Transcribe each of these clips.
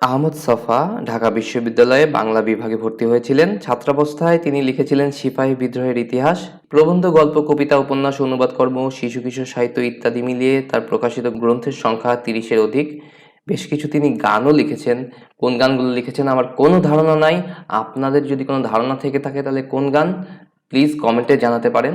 আহমদ সফা ঢাকা বিশ্ববিদ্যালয়ে বাংলা বিভাগে ভর্তি হয়েছিলেন। ছাত্রাবস্থায় তিনি লিখেছিলেন সিপাহী বিদ্রোহের ইতিহাস, প্রবন্ধ, গল্প, কবিতা, উপন্যাস, অনুবাদ, কর্ম, শিশু, কিশোর, সাহিত্য ইত্যাদি মিলিয়ে তার প্রকাশিত গ্রন্থের সংখ্যা তিরিশের অধিক। বেশ কিছু তিনি গানও লিখেছেন। কোন গানগুলো লিখেছেন আমার কোনো ধারণা নাই। আপনাদের যদি কোনো ধারণা থেকে থাকে তাহলে কোন গান, প্লিজ কমেন্টে জানাতে পারেন।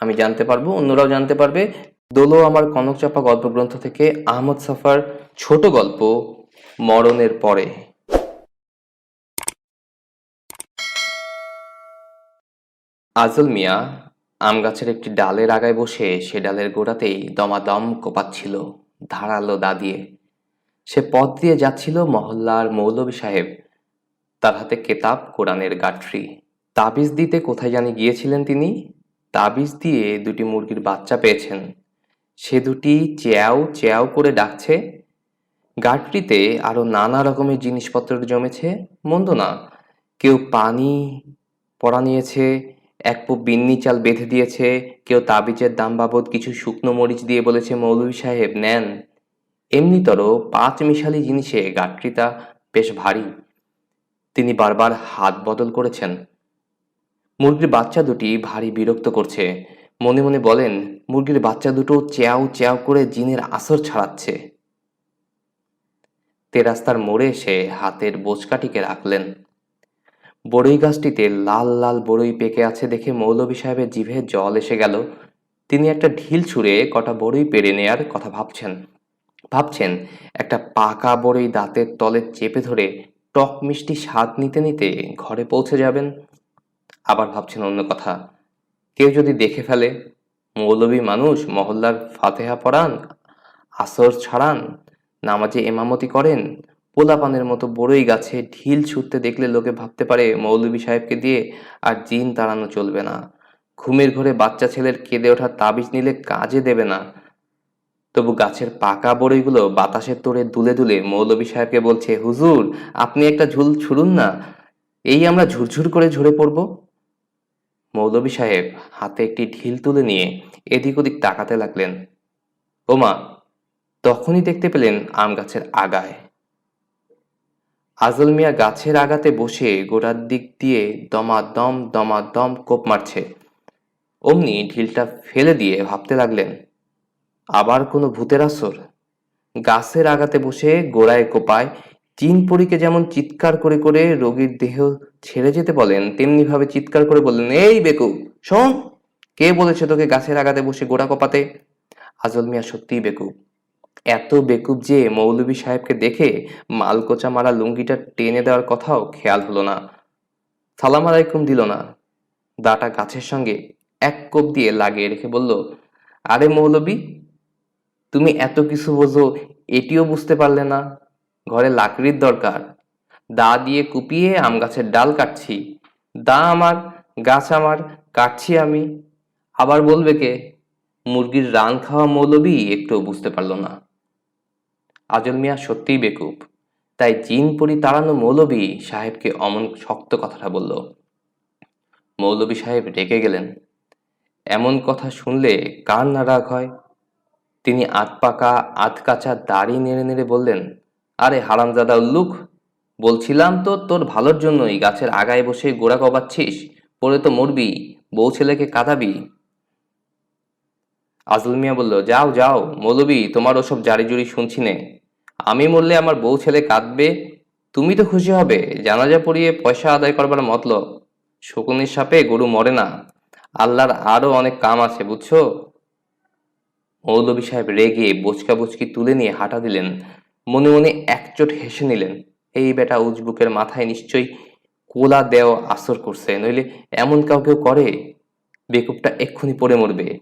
আমি জানতে পারব, অন্যরাও জানতে পারবে। দোলো আমার কনক চাপা গল্পগ্রন্থ থেকে আহমদ সাফার ছোট গল্প। মরণের পরে। আজল মিয়া আম গাছের একটি ডালের আগায় বসে সে ডালের গোড়াতেই দমাদম কোপাচ্ছিল ধারালো দা দিয়ে। সে পথ দিয়ে যাচ্ছিল মহল্লার মৌলভী সাহেব। তার হাতে কেতাব, কোরআনের গাঠরি তাবিজ দিতে কোথায় জানি গিয়েছিলেন তিনি? তাবিজ দিয়ে দুটি মুরগির বাচ্চা পেয়েছেন। সে দুটি চেয়াও চ্যাও করে ডাকছে গাঠরিতে আরও নানা রকমের জিনিসপত্র জমেছে, মন্দ না। কেউ পানি পড়া নিয়েছে, এক পো বিন্নি চাল বেঁধে দিয়েছে, কেউ তাবিজের দাম বাবদ কিছু শুকনো মরিচ দিয়ে বলেছে, মৌলভী সাহেব, নেন। এমনিতর পাঁচ মিশালি জিনিসে গাঠরিটা বেশ ভারী। তিনি বারবার হাত বদল করেছেন। মুরগির বাচ্চা দুটি ভারী বিরক্ত করছে। মনে মনে বলেন, মুরগির বাচ্চা দুটো চ্যাও চ্যাও করে জিনের আসর ছাড়াচ্ছে। তেরাস্তার মোড়ে এসে হাতের বোচকাটিকে রাখলেন। বড়ই গাছটিতে লাল লাল বড়ই পেকে আছে দেখে মৌলভী সাহেবের জিভে জল এসে গেল। তিনি একটা ঢিল ছুঁড়ে কটা বড়ই পেরে নেয়ার কথা ভাবছেন। ভাবছেন একটা পাকা বড়ই দাঁতের তলে চেপে ধরে টক মিষ্টি স্বাদ নিতে নিতে ঘরে পৌঁছে যাবেন। আবার ভাবছেন অন্য কথা। কেউ যদি দেখে ফেলে, মৌলভী মানুষ মহল্লার ফাতেহা পড়ান আসর ছাড়ান নামাজে এমামতি করেন। পোলাপানের মতো বড়ই গাছে ঢিল ছুটতে দেখলে লোকে ভাবতে পারে, মৌলভী সাহেবকে দিয়ে আর জিন তাড়ানো চলবে না। ঘুমের ঘরে বাচ্চা ছেলের কেঁদে ওঠার তাবিজ নিলে কাজে দেবে না। তবু গাছের পাকা বড়ইগুলো বাতাসের তোড়ে দুলে দুলে মৌলভী সাহেবকে বলছে, হুজুর, আপনি একটা ঝুল ছুড়ুন না। এই আমরা ঝুরঝুর করে ঝরে পড়ব। মৌলভী সাহেব হাতে একটি ঢিল তুলে নিয়ে এদিক ওদিক তাকাতে লাগলেন। ওমা তখনই দেখতে পেলেন আম গাছের আগায়। আজল মিয়া গাছের আগাতে বসে গোড়ার দিক দিয়ে দমাদম দমাদম কোপ মারছে। অমনি ঢিলটা ফেলে দিয়ে ভাবতে লাগলেন, আবার কোনো ভূতের আসর? গাছের আগাতে বসে গোড়ায় কোপায় চিন পরীকে যেমন চিৎকার করে করে রোগীর দেহ ছেড়ে যেতে বলেন তেমনি ভাবে চিৎকার করে বললেন, এই বেকু শোন, কে বলেছে তোকে গাছের আগাতে বসে গোড়া কোপাতে? আজল মিয়া সত্যিই বেকুব। এত বেকুব যে মৌলভী সাহেবকে দেখে মালকোচা মারা লুঙ্গিটা টেনে দেওয়ার কথাও খেয়াল হলো না। সালাম আলাইকুম দিল না। দাটা গাছের সঙ্গে এক কোপ দিয়ে লাগিয়ে রেখে বলল, আরে মৌলবী তুমি এত কিছু বোঝো, এটিও বুঝতে পারলে না। ঘরে লাকড়ির দরকার। দা দিয়ে কুপিয়ে আম গাছের ডাল কাটছি। দা আমার, গাছ আমার, কাটছি আমি। আবার বলবে কে, মুরগির রান খাওয়া মৌলবী একটুও বুঝতে পারল না। আজল মিয়া সত্যিই বেকুব। তাই জিন পরি তাড়ানো মৌলবী সাহেবকে অমন শক্ত কথাটা বলল, মৌলবী সাহেব রেগে গেলেন। এমন কথা শুনলে কার না রাগ হয়? তিনি আধ পাকা, আধ দাড়ি নেড়ে নেড়ে বললেন, আরে হারামজাদা উল্লুক, বলছিলাম তো তোর ভালোর জন্যই গাছের আগায় বসে গোড়া কবাচ্ছিস পরে তো মরবি, বউ ছেলেকে কাঁদাবি। আজল মিয়া বলল, যাও যাও, মৌলবী, তোমার ওসব জারি জুরি শুনছি নে। আমি মরলে আমার বউ ছেলে কাঁদবে? তুমি তো খুশি হবে, জানাজা পড়িয়ে পয়সা আদায় করবার মতলব। শকুনের সাপে গরু মরে না। আল্লাহর আরও অনেক কাম আছে, বুঝছ? মৌলবী সাহেব রেগে বোচকা বুচকি তুলে নিয়ে হাঁটা দিলেন। মনে মনে একচোট হেসে নিলেন। এই বেটা উজবুকের মাথায় নিশ্চয়ই কোলা দেও আসর করছে, নইলে এমন কাউ কেউ করে? বেকুবটা এক্ষুনি পড়ে মরবে।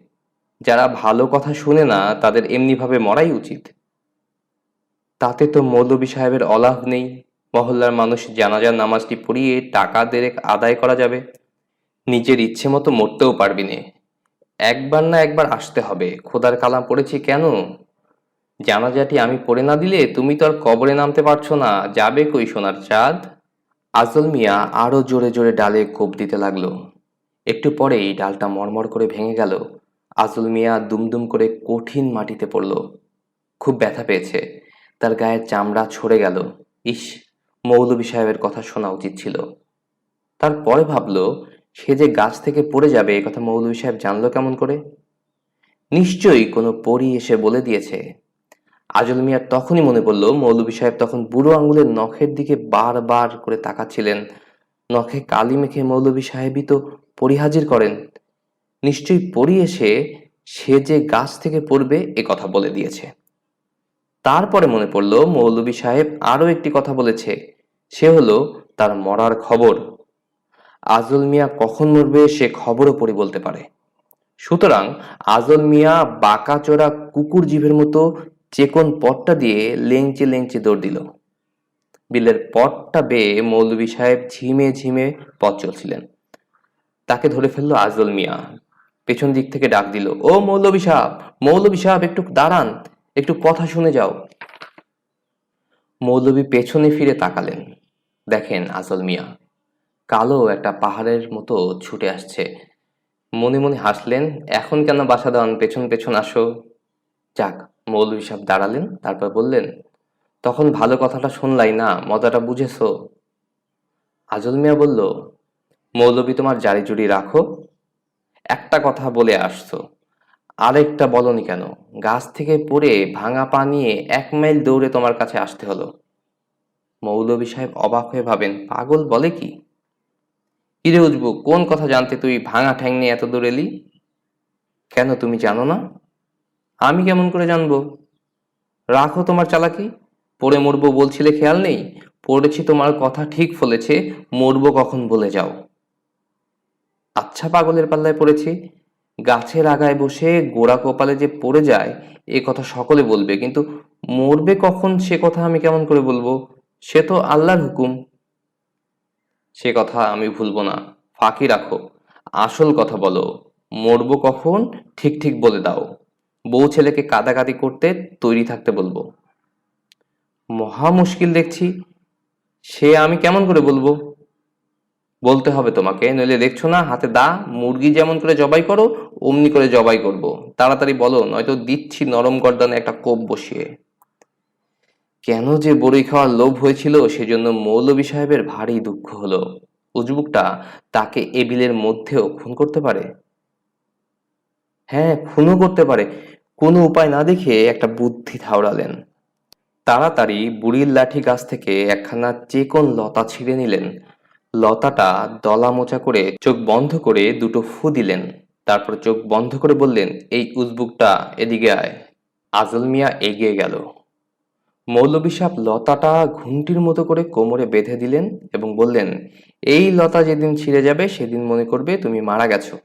যারা ভালো কথা শুনে না, তাদের এমনিভাবে মরাই উচিত। তাতে তো মৌলবী সাহেবের অলাভ নেই। মহল্লার মানুষ জানাজার নামাজটি পড়িয়ে টাকা দেরেক আদায় করা যাবে। নিজের ইচ্ছে মতো মরতেও পারবি নে। একবার না একবার আসতে হবে। খোদার কালাম পড়েছি কেন? জানাজাটি আমি পড়ে না দিলে তুমি তো আর কবরে নামতে পারছ না। যাবে কই সোনার চাঁদ? আজল মিয়া আরও জোরে জোরে ডালে কোপ দিতে লাগল। একটু পরেই ডালটা মরমর করে ভেঙে গেল। আজল মিয়া দুমদুম করে কঠিন মাটিতে পড়ল। খুব ব্যথা পেয়েছে। তার গায়ের চামড়া ছড়ে গেল। ইস, মৌলভী সাহেবের কথা শোনা উচিত ছিল। তারপরে ভাবলো, সে যে গাছ থেকে পড়ে যাবে, এ কথা মৌলভী সাহেব জানলো কেমন করে? নিশ্চয়ই কোনো পরী এসে বলে দিয়েছে। আজল মিয়ার তখনই মনে পড়ল, মৌলভী সাহেব তখন বুড়ো আঙুলের নখের দিকে বারবার করে তাকাচ্ছিলেন। নখে কালি মেখে মৌলভী সাহেবই তো পরিহাজির করেন। নিশ্চয়ই পরি এসে সে যে গাছ থেকে পড়বে, এ কথা বলে দিয়েছে। তারপরে মনে পড়ল মৌলভী সাহেব আরও একটি কথা বলেছে। সে হলো তার মরার খবর। আজল মিয়া কখন মরবে সে খবরও পরি বলতে পারে। সুতরাং আজল মিয়া বাঁকাচোরা কুকুর জীবের মতো চেকন পথটা দিয়ে লেংচে লেংচে দৌড় দিল। বিলের পথটা বেয়ে মৌলভী সাহেব ঝিমে ঝিমে পথ চলছিলেন। তাকে ধরে ফেলল আজল মিয়া। পেছন দিক থেকে ডাক দিল, ও মৌলভী সাহেব মৌলভী সাহেব, একটু দাঁড়ান। একটু কথা শুনে যাও। মৌলভী পেছনে ফিরে তাকালেন। দেখেন আজল মিয়া, কালো একটা পাহাড়ের মতো ছুটে আসছে। মনে মনে হাসলেন, এখন কেন বাসা দেওয়ান পেছন পেছন আসো? যাক, মৌলভী সাহেব দাঁড়ালেন, তারপর বললেন, তখন ভালো কথাটা শুনলাই না, মজাটা বুঝেছ? আজল মিয়া বলল, মৌলভী, তোমার জারি জুড়ি রাখো, একটা কথা বলে আসছো। আরেকটা বলনি কেন? গাছ থেকে পড়ে ভাঙা পা নিয়ে এক মাইল দৌড়ে তোমার কাছে আসতে হলো। মৌলভী সাহেব অবাক হয়ে ভাবেন, পাগল বলে কি? কিরে উজবু, কোন কথা জানতে তুই ভাঙা ঠ্যাং নিয়ে এত দূর এলি? কেন তুমি জানো না? আমি কেমন করে জানব? রাখো তোমার চালাকি। পড়ে মরবো বলছিলে খেয়াল নেই? পড়েছি তোমার কথা ঠিক ফলেছে, মরবো কখন বলে যাও। আচ্ছা পাগলের পাল্লায় পড়েছি গাছের আগায় বসে গোড়া কপালে যে পড়ে যায়, এ কথা সকলে বলবে। কিন্তু মরবে কখন, সে কথা আমি কেমন করে বলব? সে তো আল্লাহর হুকুম। সে কথা আমি ভুলবো না। ফাঁকি রাখো। আসল কথা বলো, মরবো কখন, ঠিক ঠিক বলে দাও। বউ ছেলেকে কাদাকাদি করতে তৈরি থাকতে বলব। মহা মুশকিল দেখছি। সে আমি কেমন করে বলব? বলতে হবে তোমাকে, নইলে দেখছ না, হাতে দা, মুরগি যেমন করে জবাই করো অমনি করে জবাই করব। তাড়াতাড়ি বলো, নয়তো দিচ্ছি নরম গর্দানে একটা কোপ বসিয়ে। কেন যে বড়ি খাওয়ার লোভ হয়েছিল, সেজন্য মৌলভী সাহেবের ভারী দুঃখ হলো। উজবুকটা তাকে এ বিলের মধ্যেও খুন করতে পারে? হ্যাঁ খুনও করতে পারে। কোনো উপায় না দেখে একটা বুদ্ধি ঠাউরালেন তাড়াতাড়ি বুড়ির লাঠি গাছ থেকে একখানা চেকন লতা ছিঁড়ে নিলেন। লতাটা দলা মোচা করে চোখ বন্ধ করে দুটো ফু দিলেন। তারপর চোখ বন্ধ করে বললেন, এই উজবুকটা, এদিকে আয়। আজল মিয়া এগিয়ে গেল। মৌলভী সাহেব লতাটা ঘুমটির মতো করে কোমরে বেঁধে দিলেন এবং বললেন, এই লতা যেদিন ছিঁড়ে যাবে, সেদিন মনে করবে তুমি মারা গেছো।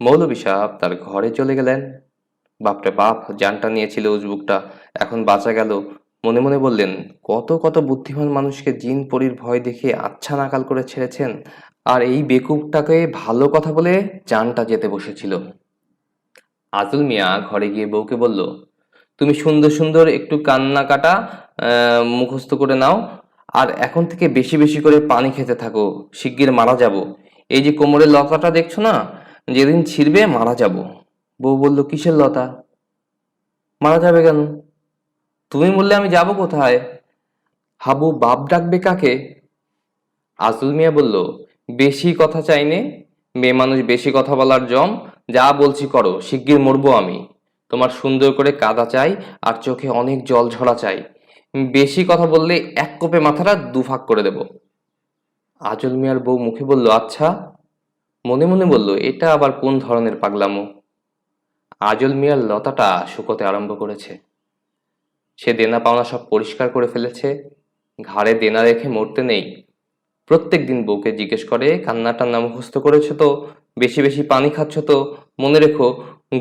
মৌলভী সাহেব তার ঘরে চলে গেলেন। বাপরে বাপ, জানটা নিয়েছিল উজবুকটা, এখন বাঁচা গেল। মনে মনে বললেন, কত কত বুদ্ধিমান মানুষকে জিন পরির ভয় দেখে আচ্ছা নাকাল করে ছেড়েছেন, আর এই বেকুবটাকে ভালো কথা বলে জানটা যেতে বসেছিল। আজুল মিয়া ঘরে গিয়ে বউকে বলল, তুমি সুন্দর সুন্দর একটু কান্না কাটা মুখস্থ করে নাও, আর এখন থেকে বেশি বেশি করে পানি খেতে থাকো, শিগগির মারা যাব। এই যে কোমরের লতাটা দেখছ না, যেদিন ছিঁড়বে মারা যাব। বউ বলল, কিসের লতা? মারা যাবে কেন? তুমি বললে আমি যাব কোথায়? হাবু বাপ ডাকবে কাকে? আজুল মিয়া বলল, বেশি কথা চাইনে মেয়ে মানুষ বেশি কথা বলার জম, যা বলছি করো, শিগগির মরবো আমি। তোমার সুন্দর করে কাদা চাই, আর চোখে অনেক জল ঝরা চাই। বেশি কথা বললে এক কোপে মাথাটা দুফাক করে দেব। আজল মিয়ার বউ মুখে বলল আচ্ছা। মনে মনে বলল, এটা আবার কোন ধরনের পাগলামো? আজল মিয়ার লতাটা শুকোতে আরম্ভ করেছে। সে দেনা পাওনা সব পরিষ্কার করে ফেলেছে। ঘাড়ে দেনা রেখে মরতে নেই। প্রত্যেক দিন বউকে জিজ্ঞেস করে কান্না টান্না মুখস্থ করেছ তো? বেশি বেশি পানি খাচ্ছ তো? মনে রেখো,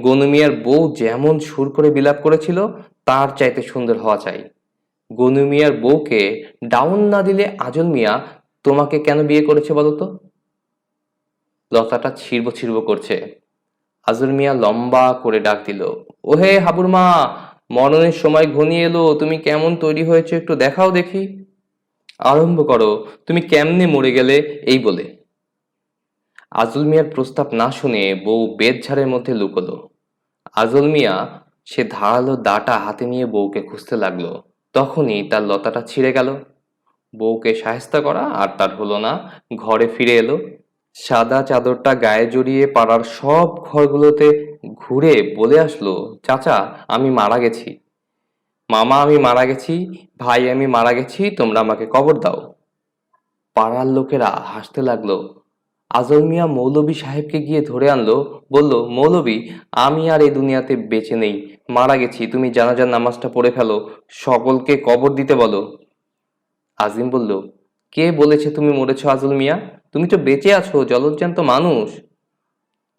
গনু মিয়ার বউ যেমন সুর করে বিলাপ করেছিল, তার চাইতে সুন্দর হওয়া চাই। গনু মিয়ার বউকে ডাউন না দিলে আজল মিয়া তোমাকে কেন বিয়ে করেছে বলো তো? লতাটা ছিড়ব ছিড়ব করছে। আজল মিয়া লম্বা করে ডাক দিল, ওহে হাবুর মা মরণের সময় ঘনিয়ে এলো, তুমি কেমন তৈরি হয়েছে একটু দেখাও দেখি। আরম্ভ করো, তুমি কেমনে মরে গেলে, এই বলে। আজল মিয়ার প্রস্তাব না শুনে বউ বেদঝাড়ের মধ্যে লুকোলো। আজল মিয়া সে ধারালো দাটা হাতে নিয়ে বউকে খুঁজতে লাগল। তখনই তার লতাটা ছিঁড়ে গেল। বউকে সাহেস্তা করা আর তার হলো না, ঘরে ফিরে এলো। সাদা চাদরটা গায়ে জড়িয়ে পাড়ার সব ঘরগুলোতে ঘুরে বলে আসলো, চাচা, আমি মারা গেছি। মামা, আমি মারা গেছি, ভাই, আমি মারা গেছি, তোমরা আমাকে কবর দাও। পাড়ার লোকেরা হাসতে লাগল। আজল মিয়া মৌলবী সাহেবকে গিয়ে ধরে আনলো, বলল মৌলবী আমি আর এই দুনিয়াতে বেঁচে নেই। মারা গেছি, তুমি জানাজার নামাজটা পড়ে ফেলো, সকলকে কবর দিতে বলো। আজিম বলল, কে বলেছে তুমি মরেছ আজল মিয়া? তুমি তো বেঁচে আছো জলজ্জান্ত মানুষ।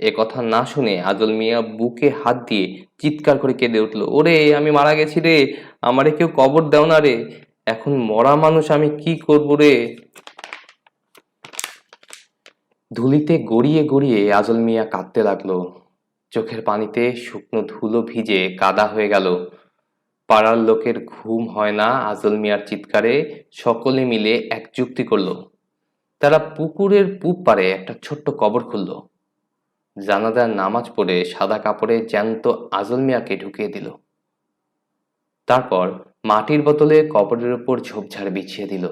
এ কথা না শুনে আজল মিয়া বুকে হাত দিয়ে চিৎকার করে কেঁদে উঠল, ওরে, আমি মারা গেছি রে, আমারে কেউ কবর দাও না রে, এখন মরা মানুষ আমি কি করব রে? ধুলিতে গড়িয়ে গড়িয়ে আজল মিয়া কাঁদতে লাগল। চোখের পানিতে শুকনো ধুলো ভিজে কাদা হয়ে গেল। পাড়ার লোকের ঘুম হয় না, আজল মিয়ার চিৎকারে সকলে মিলে এক যুক্তি করল। তারা পুকুরের পূব পারে একটা ছোট্ট কবর খুলল। জানাজার নামাজ পড়ে সাদা কাপড়ে জ্যান্ত আজল মিয়াকে ঢুকিয়ে দিল। তারপর মাটির বোতলে কবরের উপর ঝোপঝাড় বিছিয়ে দিল,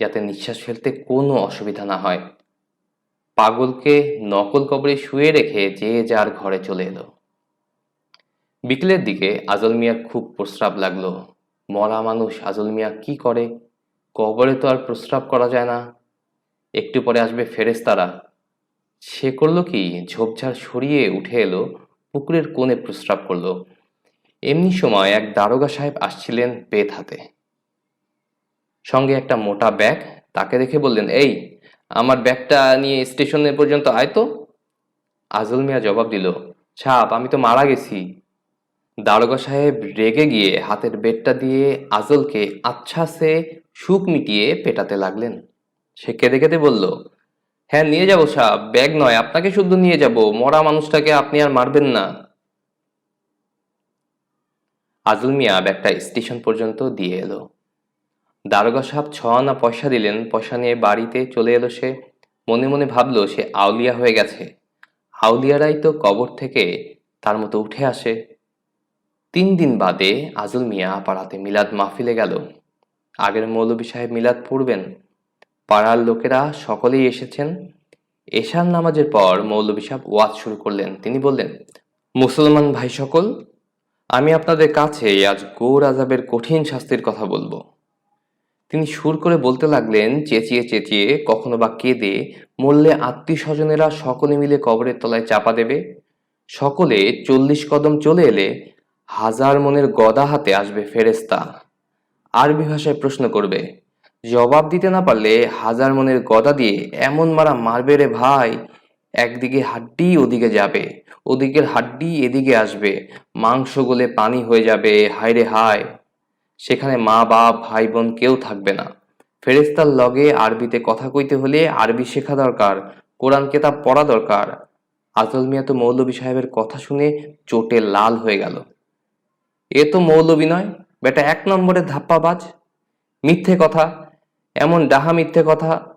যাতে নিঃশ্বাস ফেলতে কোনো অসুবিধা না হয়। পাগলকে নকল কবরে শুয়ে রেখে যে যার ঘরে চলে এলো। বিকেলের দিকে আজল মিয়ার খুব প্রস্রাব লাগল। মরা মানুষ, আজল মিয়া কি করে? কবরে তো আর প্রস্রাব করা যায় না। একটু পরে আসবে ফেরেস্তারা সে করল কি? ঝোপঝাড় সরিয়ে উঠে এলো, পুকুরের কোণে প্রস্রাব করল। এমনি সময় এক দারোগা সাহেব আসছিলেন পেট হাতে। সঙ্গে একটা মোটা ব্যাগ, তাকে দেখে বললেন, এই, আমার ব্যাগটা নিয়ে স্টেশনে পর্যন্ত আয় তো। আজল মিয়া জবাব দিল, ছাপ, আমি তো মারা গেছি। দারোগা সাহেব রেগে গিয়ে হাতের বেডটা দিয়ে আজলকে আচ্ছা সে সুখ মিটিয়ে পেটাতে লাগলেন। সে কেঁদে কেঁদে বলল হ্যাঁ নিয়ে যাব সাহেব ব্যাগ নয়, আপনাকে শুধু নিয়ে যাব। মরা মানুষটাকে আপনি আর মারবেন না। আজল মিয়া ব্যাগটা স্টেশন পর্যন্ত দিয়ে এলো। দারোগা সাহেব ছ আনা পয়সা দিলেন। পয়সা নিয়ে বাড়িতে চলে এলো সে। মনে মনে ভাবলো সে আউলিয়া হয়ে গেছে। আউলিয়ারাই তো কবর থেকে তার মতো উঠে আসে। তিন দিন বাদে আজল মিয়া পাড়াতে মিলাদ মাহফিলে গেল। আগের মৌলবী সাহেব মিলাদ পড়বেন। পাড়ার লোকেরা সকলেই এসেছেন। এশার নামাজের পর মৌলবী সাহেব ওয়াজ শুরু করলেন। তিনি বললেন, মুসলমান ভাই সকল, আমি আপনাদের কাছে আজ গৌর আজাবের কঠিন শাস্তির কথা বলব। তিনি সুর করে বলতে লাগলেন, চেঁচিয়ে চেঁচিয়ে কখনো বা কেঁদে মরলে আত্মীয় স্বজনেরা সকলে মিলে কবরের তলায় চাপা দেবে। সকলে চল্লিশ কদম চলে এলে হাজার মনের গদা হাতে আসবে ফেরেস্তা আরবি ভাষায় প্রশ্ন করবে জবাব দিতে না পারলে হাজার মনের গদা দিয়ে এমন মারা মারবে রে ভাই। একদিকে হাড্ডি, ওদিকে যাবে। ওদিকের হাড্ডি এদিকে আসবে। মাংস গলে পানি হয়ে যাবে। হায় রে হায়। সেখানে মা, বাপ, ভাই, বোন কেউ থাকবে না। ফেরেস্তার লগে আরবিতে কথা কইতে হলে আরবি শেখা দরকার, কোরআন কেতাব পড়া দরকার। আজল মিয়া তো মৌলবী সাহেবের কথা শুনে চোটে লাল হয়ে গেল। এ তো মৌলবী নয়, বেটা এক নম্বরে ধাপ্পাবাজ। মিথ্যে কথা এমন ডাহা মিথ্যে কথা,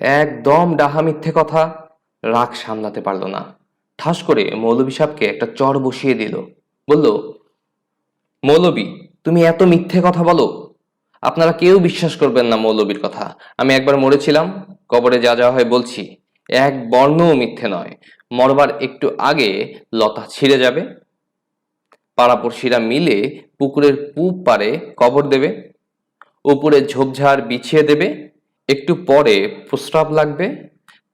একদম ডাহা মিথ্যে কথা রাগ সামলাতে পারল না। ঠাস করে মৌলবী সাহেবকে একটা চর বসিয়ে দিল। বলল মৌলবী তুমি এত মিথ্যে কথা বলো। আপনারা কেউ বিশ্বাস করবেন না মৌলবীর কথা। আমি একবার মরেছিলাম, কবরে যা যা হয় বলছি। এক বর্ণও মিথ্যে নয়। মরবার একটু আগে লতা ছিঁড়ে যাবে। পাড়াপড়শিরা মিলে পুকুরের পুব পারে কবর দেবে। উপরে ঝোপঝাড় বিছিয়ে দেবে, একটু পরে প্রস্রাব লাগবে,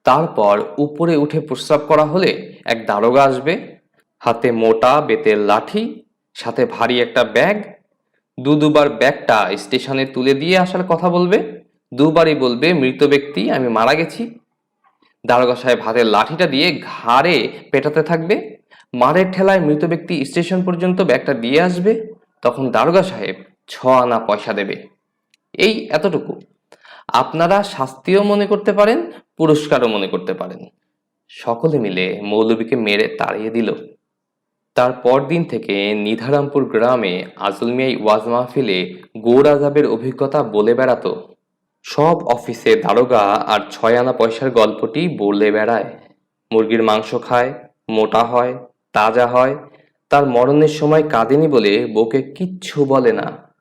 তারপর উপরে উঠে প্রস্রাব করা হলে এক দারোগা আসবে, হাতে মোটা বেতের লাঠি, সাথে ভারী একটা ব্যাগ, দু দুবার ব্যাগটা স্টেশনে তুলে দিয়ে আসার কথা বলবে, দুবারই বলবে, মৃত ব্যক্তি, আমি মারা গেছি। দারোগা সাহেব হাতের লাঠিটা দিয়ে ঘাড়ে পেটাতে থাকবে, মারের ঠেলায় মৃত ব্যক্তি স্টেশন পর্যন্ত ব্যাগটা দিয়ে আসবে, তখন দারোগা সাহেব ছ আনা পয়সা দেবে। এই এতটুকু। আপনারা শাস্তিও মনে করতে পারেন, পুরস্কারও মনে করতে পারেন। সকলে মিলে মৌলবীকে মেরে তাড়িয়ে দিল। তার পরদিন থেকে নিধারামপুর গ্রামে আজল মিয়াই ওয়াজ মাহফিলে গৌর আজাবের অভিজ্ঞতা বলে বেড়াতো। সব অফিসে দারোগা আর ছয় আনা পয়সার গল্পটি বলে বেড়ায়। মুরগির মাংস খায়, মোটা হয়, তাজা হয়, তার মরণের সময় কাঁদেনি বলে বউকে কিচ্ছু বলে না।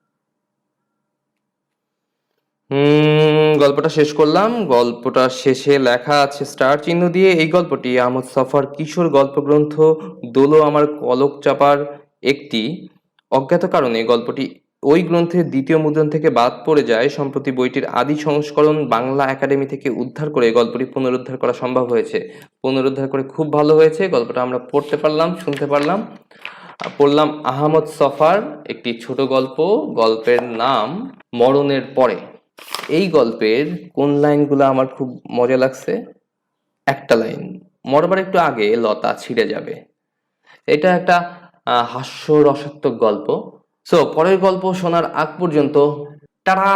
গল্পটা শেষ করলাম। গল্পটা শেষে লেখা আছে স্টার চিহ্ন দিয়ে। এই গল্পটি আহমদ সফার কিশোর গল্পগ্রন্থ দোলো আমার কলক চাপার একটি অজ্ঞাত কারণে। গল্পটি ওই গ্রন্থের দ্বিতীয় মুদ্রণ থেকে বাদ পড়ে যায়। সম্প্রতি বইটির আদি সংস্করণ বাংলা একাডেমি থেকে উদ্ধার করে গল্পটি পুনরুদ্ধার করা সম্ভব হয়েছে। পুনরুদ্ধার করে খুব ভালো হয়েছে। গল্পটা আমরা পড়তে পারলাম, শুনতে পারলাম। পড়লাম আহমদ সফার, একটি ছোট গল্প। গল্পের নাম মরণের পরে। এই গল্পের কোন লাইনগুলো আমার খুব মজা লাগছে? একটা লাইন মরবার একটু আগে লতা ছিঁড়ে যাবে। এটা একটা আহ, হাস্য রসাত্মক গল্প। সো পরের গল্প শোনার আগ পর্যন্ত টাটা!